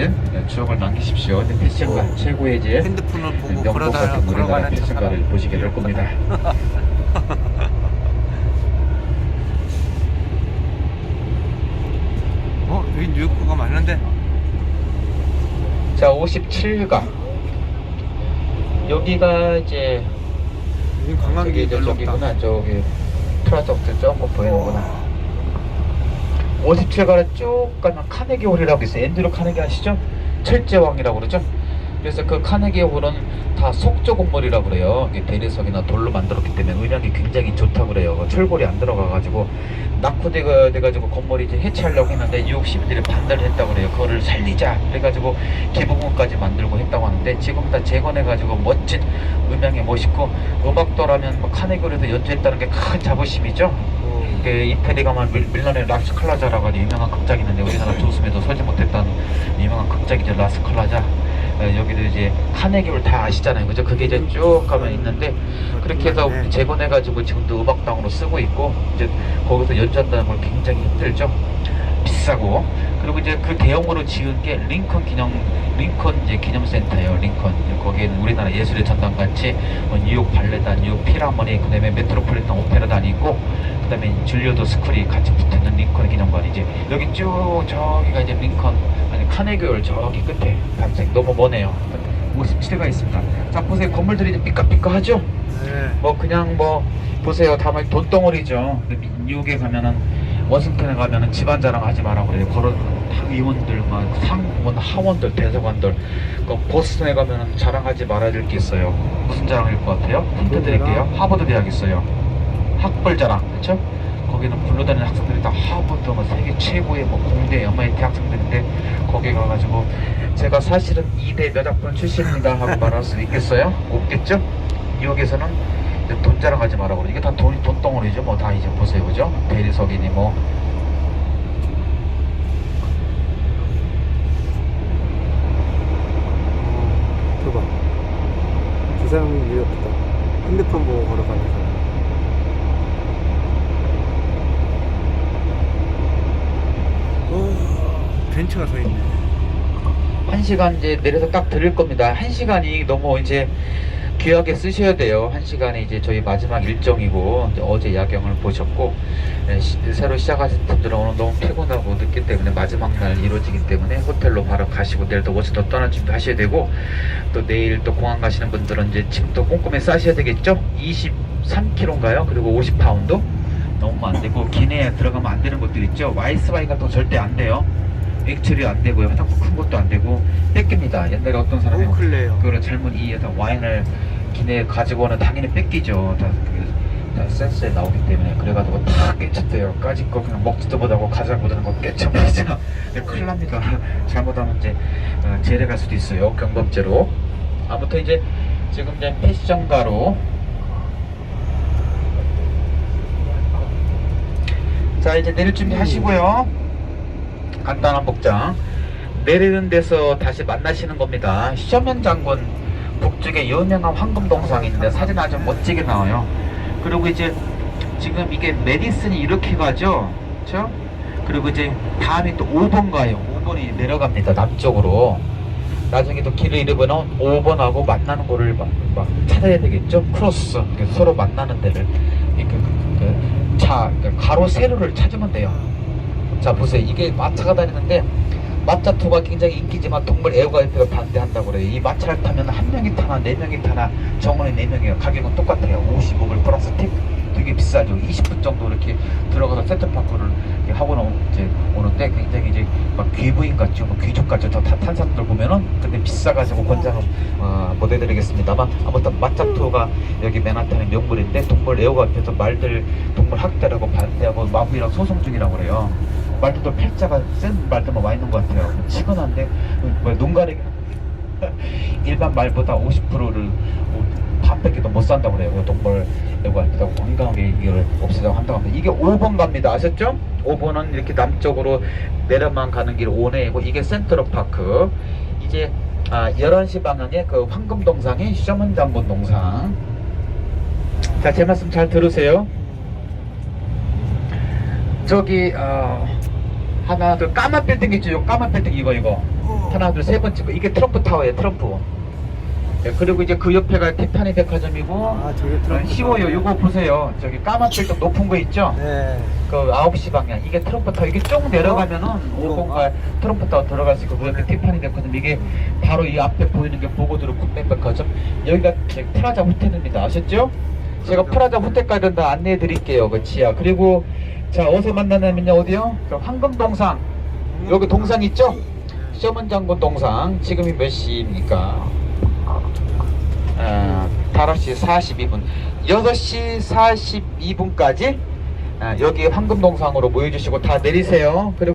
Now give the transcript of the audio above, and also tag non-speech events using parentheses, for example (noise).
네, 추억을 남기십시오. 네, 패션가 어. 최고의 이제 핸드폰을 보고 명품 걸어다 같은 우리나라 걸어가는 패션가를. 보시게 될 겁니다. (laughs) 어 여기 뉴욕가 많은데 자, 57가 여기가 이제 여기 관광객이 저기 이제 별로 없다. 저기구나 저기 프라적트 조금 보이는구나 57가를 쭉 가면 카네기 홀이라고 있어요. 앤드루 카네기 아시죠? 철제왕이라고 그러죠 그래서 그 카네기 홀은 다 속조 건물이라고 그래요. 대리석이나 돌로 만들었기 때문에 음향이 굉장히 좋다고 그래요. 철골이 안 들어가가지고 낙후돼가 돼가지고 건물이 이제 해체하려고 했는데 뉴욕 시민들이 반대를 했다고 그래요. 그거를 살리자 그래가지고 개부분까지 만들고 했다고 하는데 지금 다 재건해가지고 멋진 음향이 멋있고 음악도라면 뭐 카네기홀에서 연주했다는 게 큰 자부심이죠. 어, 그 이태리 가면 밀- 밀란의 라스칼라자라고 하는 유명한 극작이 있는데 우리나라 조수에도 서지 못했던 유명한 극작이죠. 라스칼라자 어, 여기도 이제 카네기홀 다 아시잖아요. 그죠? 그게 이제 쭉 가면 있는데 그렇게 해서 네. 재건해가지고 지금도 음악당으로 쓰고 있고 이제 거기서 연주한다는 걸 굉장히 힘들죠 비싸고 그리고 이제 그 대형으로 지은 게 링컨 기념 링컨 이제 기념센터예요 링컨. 거기에는 우리나라 예술의 전당 같이 뭐 뉴욕 발레단 뉴욕 피라모니 그다음에 메트로폴리탄 오페라단이 있고 그다음에 줄리오드 스쿨이 같이 붙어있는 링컨 기념관이지 여기 쭉 저기가 이제 링컨 아니 카네기홀 저기 끝에 밤색. 너무 머네요. 57가 있습니다. 자 보세요. 건물들이 이제 삐까삐까하죠? 네. 뭐 그냥 뭐 보세요. 다말 돈덩어리죠. 뉴욕에 가면은 워싱턴에 가면은 집안 자랑 하지 마라 그래요 그런 다 의원들 막 상원 하원들 대사관들 그 보스턴에 가면은 자랑하지 말아야 될 게 있어요 무슨 자랑일 것 같아요? 힌트 드릴게요 하버드 대학 있어요 학벌 자랑 그렇죠? 거기는 불러다니는 학생들이 다 하버드 뭐 세계 최고의 뭐 공대 MIT 학생들인데 거기 가가지고 제가 사실은 2대 몇 학번 출신입니다 하고 말할 수 있겠어요? 없겠죠? 뉴욕에서는 돈 자랑하지 마라 그래. 이게 다 돈이 돈 덩어리죠. 뭐 다 이제 보세요, 그죠? 대리석이니 뭐. 어, 봐봐 두 사람이 뉴욕이다 핸드폰 보고 걸어가는 사람 오, 벤츠가 서 있네 한 시간 이제 내려서 딱 드릴 겁니다. 한 시간이 너무 이제 귀하게 쓰셔야 돼요. 한 시간이 이제 저희 마지막 일정이고 어제 야경을 보셨고 예, 시- 새로 시작하신 분들은 오늘 너무 피곤하고 늦기 때문에 마지막 날 이루어지기 때문에 호텔로 바로 가시고 내일도 워싱턴 떠날 준비 하셔야 되고 또 내일 또 공항 가시는 분들은 이제 짐도 꼼꼼히 싸셔야 되겠죠. 23kg인가요? 그리고 50파운드 너무 안 되고 기내에 들어가면 안 되는 것들 있죠. 와이스바이 같은 거 절대 안 돼요. 액츄리 안 되고요. 화장품 큰 것도 안 되고 뺏깁니다. 옛날에 어떤 사람이 오클레요 그런 젊은 이에서 와인을 기내에 가지고 오는 당연히 뺏기죠. 다, 그, 다 센스에 나오기 때문에 그래가지고 다 깨쳤대요. 까짓 거 그냥 먹지도 못하고 가자 못하는 거 깨쳐버리자. 네, 큰일 납니다. (laughs) 잘못하면 이제 어, 제래 갈 수도 있어요. 경범죄로. 아무튼 이제 지금 이제 패션가로 자 이제 내릴 준비 하시고요. 간단한 복장. 내리는 데서 다시 만나시는 겁니다. 시험현 장군 북쪽에 유명한 황금동상이 있는데 사진 아주 멋지게 나와요. 그리고 이제 지금 이게 메디슨이 이렇게 가죠. 그렇죠? 그리고 이제 다음에 또 5번 가요. 5번이 내려갑니다. 남쪽으로. 나중에 또 길을 잃으면 5번하고 만나는 거를 막, 막 찾아야 되겠죠. 크로스. 그래서 서로 만나는 데를 이렇게 그, 그, 차, 그러니까 가로 세로를 찾으면 돼요. 자 보세요. 이게 마차가 다니는데 마차 투가 굉장히 인기지만 동물 애호가협회가 반대한다고 그래요. 이 마차를 타면 한 명이 타나 네 명이 타나 정원에 네 명이에요. 가격은 똑같아요. 55불 플러스 팁. 되게 비싸죠. 20분 정도 이렇게 들어가서 이렇게 하고 오는데 굉장히 이제 막 귀부인 같죠. 뭐 귀족 같죠. 저 타- 탄 사람들 보면은 근데 비싸가지고 권장은 어, 못 해드리겠습니다만 아무튼 마차 투가 여기 맨하탄의 명물인데 동물 애호가협회에서 말들 동물 학대라고 반대하고 마부이랑 소송 중이라고 그래요 말들도 팔자가 센 말들만 와 있는 것 같아요. 치근한데 뭐 눈가리기 (laughs) 일반 말보다 50%를 반밖에도 못 산다고 그래요. 그 동물 애고한테도 건강하게 이걸 없애자고 한다고 합니다. 이게 5번 갑니다. 아셨죠? 5번은 이렇게 남쪽으로 내려만 가는 길 5내이고 이게 센트럴 파크. 이제 아, 11시 방향에 그 황금동상이 쇼먼장군 동상. 자, 제 말씀 잘 들으세요. 저기 어, 하나 둘 까만 빌딩 있죠 요 까만 빌딩 이거 이거. 하나 둘 세 번째 거. 이게 트럼프 타워예요 트럼프. 네, 그리고 이제 그 옆에가 티파니 백화점이고 아 저게 트럼프 쉬워요. 이거 보세요. 저기 까만 빌딩 높은 거 있죠? 네. 그 9시 방향. 이게 트럼프 타워. 이게 쭉 내려가면은 어? 5번가 트럼프 타워 들어갈 수 있고 그 옆에 티파니 백화점. 이게 바로 이 앞에 보이는 게 보고도로 국내 백화점. 여기가 저기 프라자 호텔입니다. 아셨죠? 제가 프라자 호텔까지 다 안내해 드릴게요 그 지하. 그리고 자 어디서 만나냐면요 어디요? 그 황금동상 여기 동상 있죠? 쇼먼 장군 동상 지금이 몇 시입니까? 아, 5시 42분 6시 42분까지 여기 황금동상으로 모여주시고 다 내리세요 그리고